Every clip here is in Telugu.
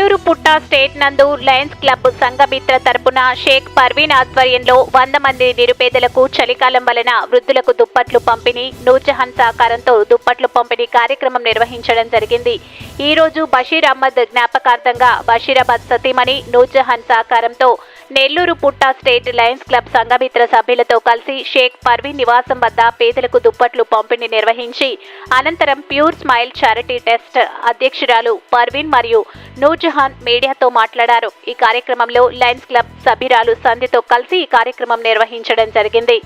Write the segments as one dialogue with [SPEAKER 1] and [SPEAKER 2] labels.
[SPEAKER 1] స్టేట్ నందు లయన్స్ క్లబ్ సంఘమిత్ర తరపున షేక్ పర్వీన్ ఆధ్వర్యంలో వంద మంది నిరుపేదలకు చలికాలం వలన వృద్ధులకు దుప్పట్లు పంపిణీ నూర్జహాన్ సహకారంతో దుప్పట్లు పంపిణీ కార్యక్రమం నిర్వహించడం జరిగింది. ఈ రోజు బషీర్ అహ్మద్ జ్ఞాపకార్థంగా బషీరాబాద్ సతీమణి నూర్జహాన్ సహకారంతో నెల్లూరు పుట్ట స్టేట్ లయన్స్ క్లబ్ సంఘమిత్ర సభ్యులతో కలిసి షేక్ పర్వీన్ నివాసం వద్ద పేదలకు దుప్పట్లు పంపిణీ నిర్వహించి అనంతరం ప్యూర్ స్మైల్ చారిటీ టెస్ట్ అధ్యక్షురాలు పర్వీన్ మరియు నూర్జహాన్ మీడియాతో మాట్లాడారు. ఈ కార్యక్రమంలో లయన్స్ క్లబ్ సభ్యురాలు సంధ్యతో కలిసి ఈ కార్యక్రమం నిర్వహించడం జరిగింది.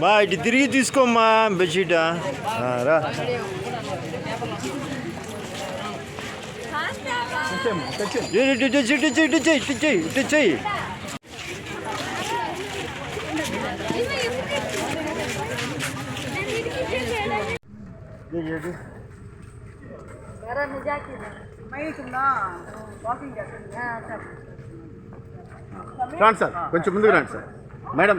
[SPEAKER 2] బా ఇటు తిరిగి తీసుకోమ్మా బెడ్షీటా రా ఇటు చెయ్యి ఇటు చెయ్యి ఇటు చెయ్యి.
[SPEAKER 3] రండి సార్ కొంచెం ముందుకు రండి సార్ మేడం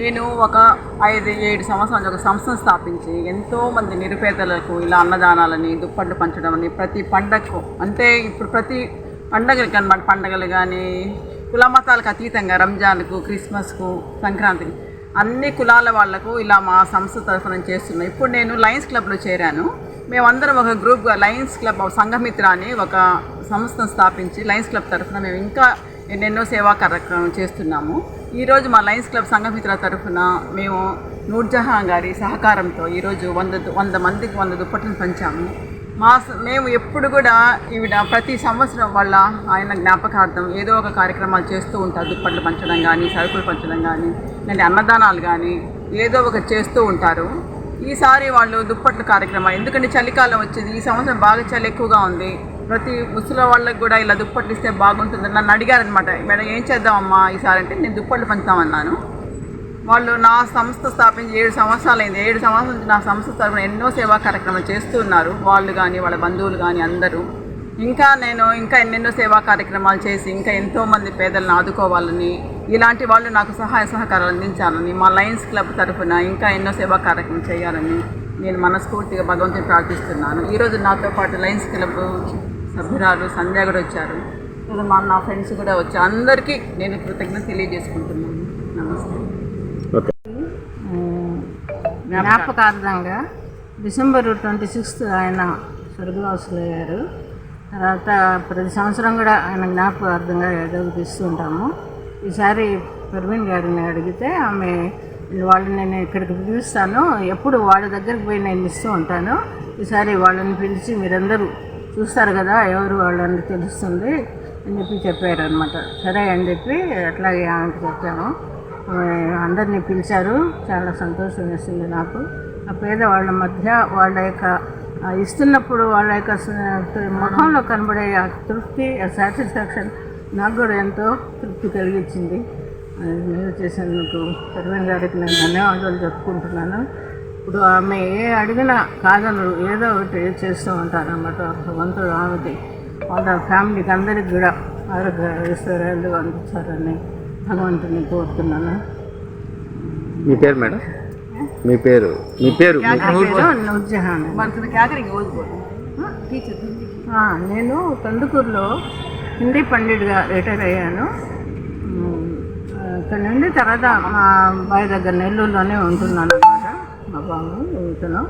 [SPEAKER 4] నేను ఒక ఐదు ఏడు సంవత్సరాల నుంచి ఒక సంస్థను స్థాపించి ఎంతో మంది నిరుపేదలకు ఇలా అన్నదానాలని దుప్పట్లు పంచడం అని ప్రతి పండగకు అంటే ఇప్పుడు ప్రతి పండగలు అనమాట పండగలు కానీ కుల మతాలకు అతీతంగా రంజాన్కు క్రిస్మస్కు సంక్రాంతికి అన్ని కులాల వాళ్ళకు ఇలా మా సంస్థ తరఫున చేస్తున్నాం. ఇప్పుడు నేను లయన్స్ క్లబ్లో చేరాను. మేమందరం ఒక గ్రూప్గా లయన్స్ క్లబ్ సంఘమిత్ర అని ఒక సంస్థను స్థాపించి లయన్స్ క్లబ్ తరఫున మేము ఇంకా ఎన్నెన్నో సేవా కార్యక్రమం చేస్తున్నాము. ఈరోజు మా లయన్స్ క్లబ్ సంఘమిత్ర తరఫున మేము నూర్జహాన్ గారి సహకారంతో ఈరోజు వంద వంద మందికి వంద దుప్పట్లను పంచాము. మా స- మేము ఎప్పుడు కూడా ఈవిడ ప్రతి సంవత్సరం వల్ల ఆయన జ్ఞాపకార్థం ఏదో ఒక కార్యక్రమాలు చేస్తూ ఉంటారు. దుప్పట్లు పంచడం కానీ సరుకులు పంచడం కానీ లేదా అన్నదానాలు కానీ ఏదో ఒకటి చేస్తూ ఉంటారు. ఈసారి వాళ్ళు దుప్పట్ల కార్యక్రమం ఎందుకంటే చలికాలం వచ్చింది ఈ సంవత్సరం బాగా చలి ఎక్కువగా ఉంది. ప్రతి ముసలి వాళ్ళకి కూడా ఇలా దుప్పట్లు ఇస్తే బాగుంటుంది నన్ను అడిగారనమాట మేడం ఏం చేద్దామమ్మా ఈసారి అంటే నేను దుప్పట్లు పంచుతామన్నాను. వాళ్ళు నా సంస్థ స్థాపించి ఏడు సంవత్సరాలు అయింది ఏడు సంవత్సరాల నుంచి నా సంస్థ తరఫున ఎన్నో సేవా కార్యక్రమాలు చేస్తూ ఉన్నారు. వాళ్ళు కానీ వాళ్ళ బంధువులు కానీ అందరూ. ఇంకా నేను ఇంకా ఎన్నెన్నో సేవా కార్యక్రమాలు చేసి ఇంకా ఎంతోమంది పేదలను ఆదుకోవాలని ఇలాంటి వాళ్ళు నాకు సహాయ సహకారాలు అందించాలని మా లయన్స్ క్లబ్ తరఫున ఇంకా ఎన్నో సేవా కార్యక్రమం చేయాలని నేను మనస్ఫూర్తిగా భగవంతుని ప్రార్థిస్తున్నాను. ఈరోజు నాతో పాటు లయన్స్ క్లబ్ సభ్యురాలు సంధ్య కూడా వచ్చారు. మా నా ఫ్రెండ్స్ కూడా వచ్చారు అందరికీ నేను కృతజ్ఞత తెలియజేసుకుంటున్నాను. నమస్తే.
[SPEAKER 3] ఓకే.
[SPEAKER 5] జ్ఞాపకార్థంగా డిసెంబర్ ట్వంటీ సిక్స్త్ ఆయన స్వర్గవాసులయ్యారు తర్వాత ప్రతి సంవత్సరం కూడా ఆయన జ్ఞాపకార్థంగా ఏదో ఇస్తూ ఉంటాము. ఈసారి ప్రవీణ్ గారిని అడిగితే ఆమె వాళ్ళని నేను ఇక్కడికి పిలుస్తాను. ఎప్పుడు వాళ్ళ దగ్గరికి పోయి నేను ఇస్తూ ఉంటాను. ఈసారి వాళ్ళని పిలిచి మీరందరూ చూస్తారు కదా ఎవరు వాళ్ళని తెలుస్తుంది అని చెప్పి చెప్పారు అనమాట సరే అని చెప్పి అట్లాగే ఆమెకు చెప్పాము. అందరినీ పిలిచారు. చాలా సంతోషం వేసింది నాకు. ఆ పేదవాళ్ళ మధ్య వాళ్ళ యొక్క ఇస్తున్నప్పుడు వాళ్ళ యొక్క మొహంలో ముఖంలో కనబడే ఆ తృప్తి ఆ సాటిస్ఫాక్షన్ నాకు కూడా ఎంతో తృప్తి కలిగించింది. మీరు చేసినందుకు సర్వేన్ గారికి నేను ధన్యవాదాలు చెప్పుకుంటున్నాను. ఇప్పుడు ఆమె ఏ అడిగినా కాదనరు ఏదో ఒకటి చేస్తూ ఉంటారు అన్నమాట. భగవంతుడు ఆమెకి వాళ్ళ ఫ్యామిలీకి అందరికి కూడా ఆరోగ్య ఐశ్వర్యాలు అందించారని భగవంతుని కోరుతున్నాను.
[SPEAKER 3] మీ పేరు మేడం? మీ పేరు? మీ పేరు?
[SPEAKER 5] నేను కందుకూరులో హిందీ పండిట్గా రిటైర్ అయ్యాను. ఉమ్, అక్కడ నుండి తర్వాత మా అబ్బాయి దగ్గర నెల్లూరులోనే ఉంటున్నాను. మా బాబు ఇతను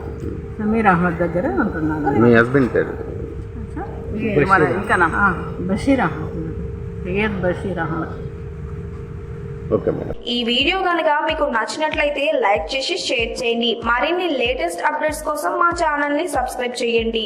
[SPEAKER 5] సమీర్ అహ్మద్ దగ్గర ఉంటున్నాను
[SPEAKER 3] మీ హస్బెండ్ పేరు?
[SPEAKER 5] బషీర్ అహ్మద్. సయ్యద్ బషీర్ అహ్మద్.
[SPEAKER 6] ఈ వీడియో కనుక మీకు నచ్చినట్లయితే లైక్ చేసి షేర్ చేయండి. మరిన్ని లేటెస్ట్ అప్డేట్స్ కోసం మా ఛానల్ని సబ్స్క్రైబ్ చేయండి.